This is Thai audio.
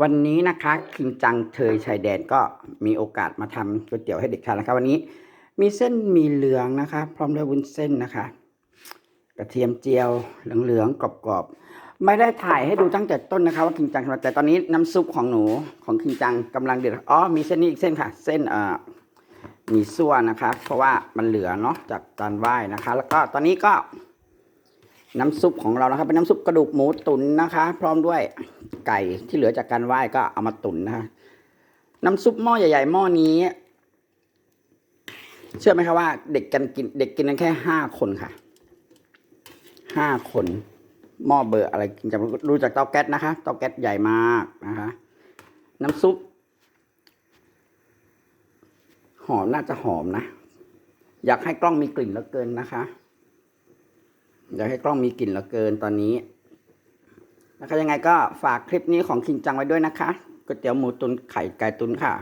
วันนี้นะคะคิงจังเทยชายแดนก็มีโอกาสมาทำก๋วยเตี๋ยวให้เด็กทานนะคะ วันนี้มีเส้นมีเหลืองนะคะ พร้อมด้วยวุ้นเส้นนะคะ กระเทียมเจียวเหลืองๆกรอบๆไม่ได้ถ่ายให้ดูตั้งแต่ต้นนะคะ ว่าคิงจังทำแต่ตอนนี้น้ำซุปของหนูของคิงจังกำลังเดือดอ๋อมีเส้นนี้อีกเส้นค่ะ เส้นเอ่อมีซั่วนะคะ เพราะว่ามันเหลือเนาะจากจานไหว้นะคะ แล้วก็ตอนนี้ก็ น้ำซุปของเรานะครับ เป็นน้ำซุปกระดูกหมูตุ๋นนะคะ พร้อมด้วยไก่ที่เหลือจากการไหว้ก็เอามาตุ๋นนะคะน้ำซุปหม้อใหญ่ๆหม้อนี้ เชื่อไหมครับว่าเด็กกันกินเด็กกินกันแค่ห้าคนค่ะห้าคนหม้อเบอร์อะไรกินจะรู้จากเตาแก๊สนะคะเตาแก๊สใหญ่มากนะคะ น้ำซุปหอมน่าจะหอมนะ อยากให้กล้องมีกลิ่นเหลือเกินนะคะ อยากให้กล้องมีกลิ่นเหลือเกินตอนนี้นะคะยังไงก็ฝากคลิปนี้ของคิงจังไว้ด้วยนะคะก๋วยเตี๋ยวหมูตุนไข่ไก่ตุนค่ะ